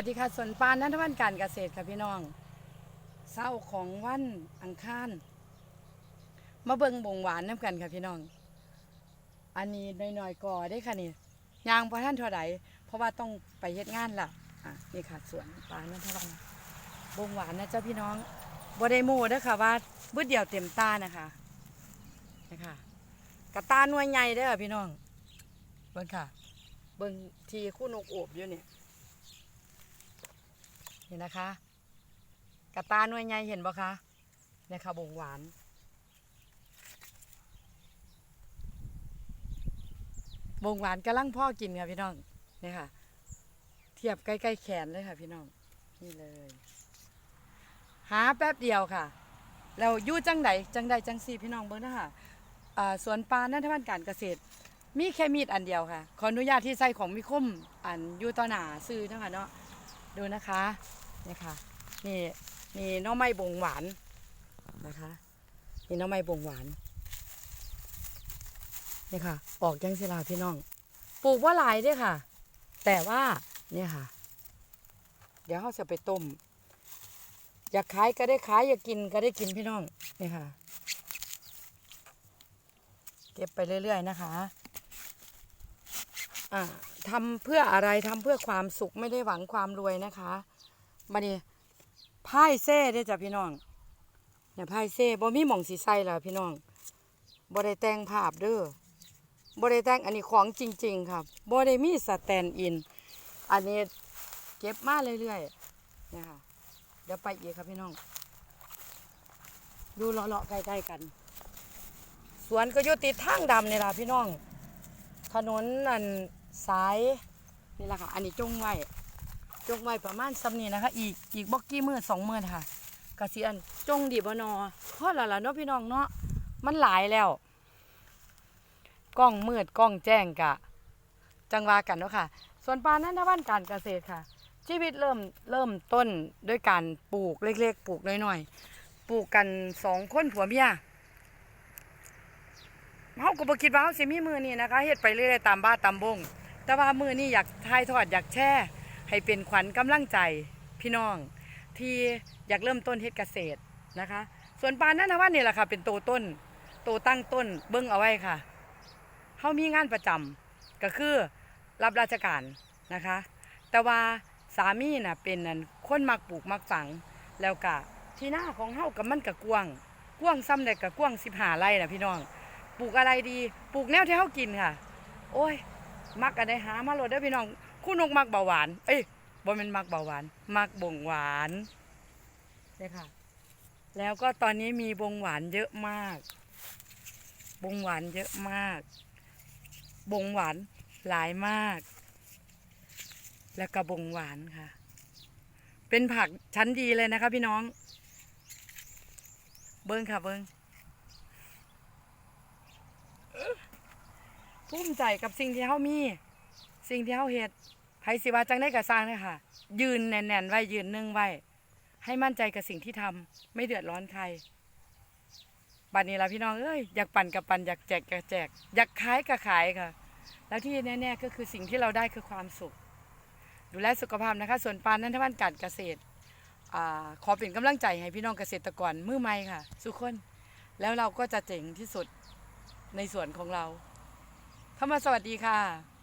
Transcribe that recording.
วัสดีค่ะสวนปานนันทวันการเกษตรค่ะพี่น้องเศร้าของวันอังคารมาเบิงบงหวานน้ำกันค่ะพี่น้อง อันนี้น้อยๆก่อได้ค่ะนี่ยางพอท่านเท่าไหร่เพราะว่าต้องไปเฮ็ดงานละอะนี่ค่ะสวนปานนันทวันบงหวานนะเจ้าพี่น้องบ่ได้โม่ด้ค่ะว่าบึดเดียวเต็มตานะคะนะคะกระตาหน่วยใหญ่เด้อพี่น้องเบิ่งค่ะ เบิ่งทีคู่นกโอบอยู่เนี่ย นี่นะคะ กระตาหน่วยใหญ่เห็นบ่คะเนี่ยค่ะบงหวาน บงหวานกำลังพ่อกินค่ะพี่น้องเนี่ยค่ะ เทียบใกล้ๆแขนเลยค่ะพี่น้อง นี่เลย หาแป๊บเดียวค่ะแล้วยู่จังใดจังใดจังสี่พี่น้องเบิ้งนะคะอ่าสวนปลานันทวันการเกษตร มีแค่มีดอันเดียวค่ะ ขออนุญาตที่ใส่ของมีคมอันอยู่ต่อหนาซื้อเนาะคะเนาะ ดูนะคะนี่ค่ะนี่นี่น้องไม้บงหวานนะคะนี่น้องไม้บงหวานนี่ค่ะ ออกจังสิลาพี่น้อง ปลูกว่าหลายด้วยค่ะ แต่ว่าเนี่ยค่ะ เดี๋ยวเขาจะไปต้ม อยากขายก็ได้ขายอยากกินก็ได้กินพี่น้องนี่ค่ะ เก็บไปเรื่อยๆนะคะ อ่า ทำเพื่ออะไรทำเพื่อความสุขไม่ได้หวังความรวยนะคะมานี่ไพ่เซ่เด้จ้ะพี่น้องเนี่ยไพ่เซ่บ่มีหม่องสีใส่แล้วพี่น้องบ่ได้แต่งภาพเด้อบ่ได้แต่งอันนี้ของจริง ๆ ครับบ่ได้มีสแตนด์อิน อันนี้เก็บมาเรื่อยๆเนี่ยค่ะเดี๋ยวไปอีกครับพี่น้อง ดูเลาะๆใกล้ๆกัน สวนก็อยู่ติดทางดำนี่ล่ะพี่น้อง ถนนอัน สายนี่แหละค่ะ อันนี้จงไว้จงไว้ประมาณสำนีนะคะ อีกอีกบอกกี่มือสองมือค่ะกะสิอันจงดีบนอพราะละล่ะเนาะพี่น้องเนาะมันหลายแล้วกล้องมืดกล้องแจ้งกะ จังวากันเนาะค่ะ ส่วนปลานั้นถ้าบ้านการเกษตรค่ะ ชีวิตเริ่มเริ่มต้นด้วยการปลูกเล็กๆ ปลูกน้อยๆปลูกกันสองคนผัวเมียเฮาก็บ่คิดว่าเฮาสิมีมือนี้นะคะเฮ็ดไปเรื่อยๆตามบ้านตามบง แต่ว่ามือนี้อยากถ่ายทอดอยากแชร์ให้เป็นขวัญกำลังใจพี่น้อง ที่อยากเริ่มต้นเฮ็ดเกษตรนะคะ ส่วนปานนั้นนะว่านี่แหละค่ะ เป็นโตต้น โตตั้งต้นเบิ่งเอาไว้ค่ะเฮามีงานประจำก็คือรับราชการนะคะ แต่ว่าสามีน่ะเป็นนั่นคนมักปลูกมักฝังแล้วก็ที่หน้าของเฮากับมันก็กว้างกว้างซ้ำได้ก็กว้าง15ไร่น่ะพี่น้อง ปลูกอะไรดี ปลูกแนวที่เขากินค่ะ โอ้ย มักอะไรหามาโหลดเด้พี่น้องคุณนกมักเบาหวาน เอ้ยบ่เป็นมักเบาหวาน มักบ่งหวานเนี่ยค่ะ แล้วก็ตอนนี้มีบงหวานเยอะมาก บงหวานเยอะมาก บงหวานหลายมาก แล้วก็บงหวานค่ะ เป็นผักชั้นดีเลยนะคะพี่น้อง เบิ้งค่ะเบิ้ง ภูมิใจกับสิ่งที่เขามี สิ่งที่เขาเฮ็ดไผสิว่าจังได้กระสร้างเลยค่ะ ยืนแน่นๆไว้ยืนนึ่งไว้ ให้มั่นใจกับสิ่งที่ทำไม่เดือดร้อนใครบัดนี้ละพี่น้องเอ้ยอยากปั่นกับปั่นอยากแจกกับแจก อยากขายกับขายค่ะ แล้วที่แน่ๆก็คือสิ่งที่เราได้คือความสุข ดูแลสุขภาพนะคะ ส่วนปานนั้นทวันการเกษตรอขอเป็นกำลังใจให้พี่น้องเกษตรกรมือใหม่ค่ะทุกคน แล้วเราก็จะเจ๋งที่สุดในส่วนของเรา เข้ามาสวัสดีค่ะ